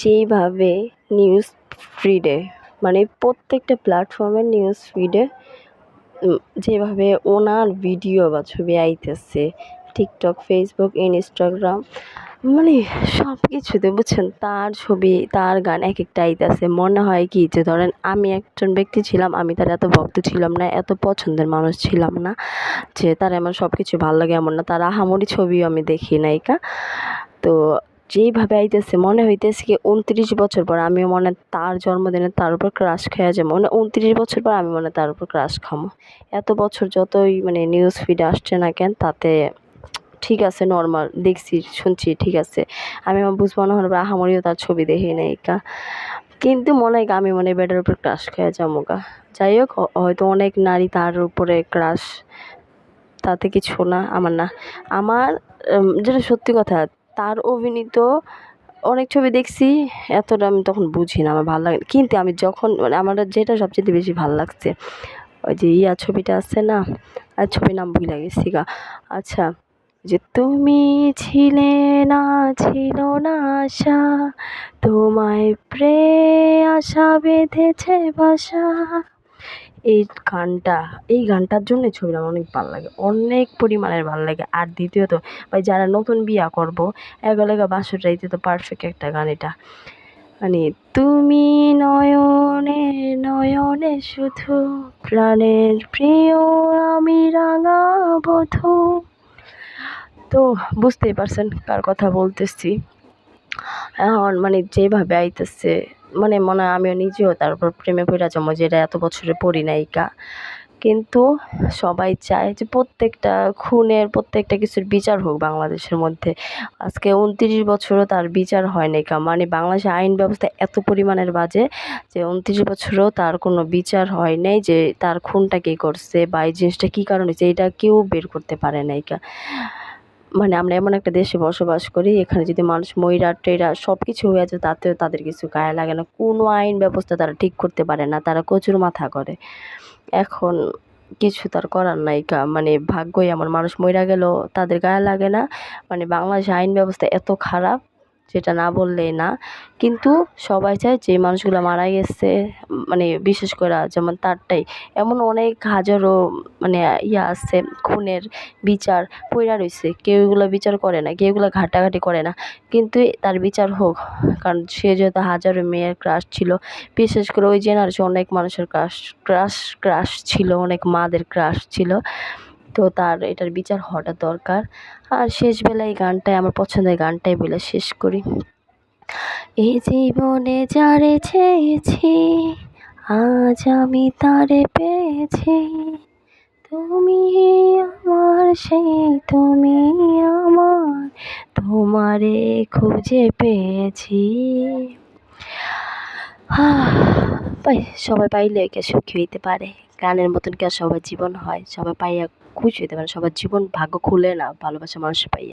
যেইভাবে নিউজ ফিডে মানে প্রত্যেকটা প্ল্যাটফর্মের নিউজ ফিডে যেভাবে ওনার ভিডিও বা ছবি আইতেছে টিকটক ফেসবুক ইনস্টাগ্রাম মানে সব কিছুতে বুঝছেন, তার ছবি, তার গান এক একটা আইতেছে। মনে হয় কি যে ধরেন আমি একজন ব্যক্তি ছিলাম, আমি তার এত ভক্ত ছিলাম না, এত পছন্দের মানুষ ছিলাম না, যে তার আমার সব কিছু ভালো লাগে এমন না, তার আহামরি ছবিও আমি দেখি নাইকা তো যেইভাবে আইতেছে, মনে হইতেছে কি উনত্রিশ বছর পর আমিও মনে তার জন্মদিনে তার উপর ক্রাশ খেয়ে যাব। মানে উনত্রিশ বছর পর আমি মনে তার উপর ক্রাশ খামো। এত বছর যতই মানে নিউজ ফিডে আসছে না কেন, তাতে ঠিক আছে নর্মাল দেখছি, শুনছি, ঠিক আছে। আমি আমার বুঝব না, হলে আহামরিও তার ছবি দেখি নাই কা। কিন্তু মনে হয় আমি মনে বেডের উপর ক্রাশ খেয়ে যাব গা যাই হোক হয়তো অনেক নারী তার উপরে ক্রাশ তাতে কিছু না, আমার না। আমার যেটা সত্যি কথা তার অভিনীত অনেক ছবি দেখছি, এতটা আমি তখন বুঝি না, আমার ভালো লাগে কিন্তু আমি যখন মানে আমার যেটা সবচেয়ে বেশি ভালো লাগছে, ওই যে ইয়া ছবিটা আছে না, আর ছবির নাম ভুলে গেছি গা। আচ্ছা যে তুমি ছিলে না, ছিল না আশা, তোমায় প্রে আশা বেঁধেছে বাসা। এই গানটা, এই গানটার জন্য ছবিটা আমার অনেক ভালো লাগে, অনেক পরিমাণের ভালো লাগে। আর দ্বিতীয়ত, ভাই যারা নতুন বিয়া করব এগুলোকে বাসর রাইতে তো পারফেক্ট একটা গান এটা। মানে তুমি নয়নে নয়নে শুধু প্রাণের প্রিয়, আমি রাঙা বধূ। তো বুঝতেই পারছেন কার কথা বলতেছি। এখন মানে যেভাবে আইতেছে মানে মনে আমিও নিজেও তার উপর প্রেমে পড়ে যাব যেটা এত বছরে পড়ি নাইকা কিন্তু সবাই চায় যে প্রত্যেকটা খুনের প্রত্যেকটা কিছুর বিচার হোক বাংলাদেশের মধ্যে। আজকে উনত্রিশ বছরও তার বিচার হয় নাই মানে বাংলাদেশের আইন ব্যবস্থা এত পরিমাণের বাজে যে উনত্রিশ বছরও তার কোনো বিচার হয় নাই যে তার খুনটা কে করছে বা এই জিনিসটা কী কারণে হয়েছে, এটা কেউ বের করতে পারে নাই কা মানে আমরা এমন একটা দেশে বসবাস করি, এখানে যদি মানুষ ময়রা, টয়রা সব কিছু হয়ে যায়, তাতেও তাদের কিছু গায়ে লাগে না। কোনো আইন ব্যবস্থা তারা ঠিক করতে পারে না, তারা কচুর মাথা করে। এখন কিছু তার করার নাই মানে ভাগ্যই আমার মানুষ মইরা গেল তাদের গায়ে লাগে না। মানে বাংলাদেশ আইন ব্যবস্থা এত খারাপ যেটা না বললেই না। কিন্তু সবাই চায় যে মানুষগুলো মারা গেছে মানে বিশেষ করে যেমন তারটাই। এমন অনেক হাজারো মানে ইয়া আছে, খুনের বিচার পইরা রয়েছে কেউ এগুলো বিচার করে না, কেউ এগুলো ঘাটাঘাটি করে না। কিন্তু তার বিচার হোক, কারণ সে যেহেতু হাজারো মেয়ের ক্রাশ ছিল, বিশেষ করে ওই জেনারেশন অনেক মানুষের ক্রাশ ক্রাশ ক্রাশ ছিল, অনেক মাদের ক্রাশ ছিল। তো তার এটার বিচার হওয়াটা দরকার। আর শেষ বেলায় এই গানটাই, আমার পছন্দের গানটাই বলে শেষ করি। এই জীবনে যারে চেয়েছি, আজ আমি তারে পেয়েছি। তুমি আমার, সেই তুমি আমার, তোমারে খুঁজে পেয়েছি। সবাই পাইলে কে সুখী হইতে পারে। গানের মতন কি আর সবার জীবন হয়? সবাই পাইয়া খুশি হইতে পারে। সবার জীবন ভাগ্য খুলে না ভালোবাসা মানুষ পাইয়া।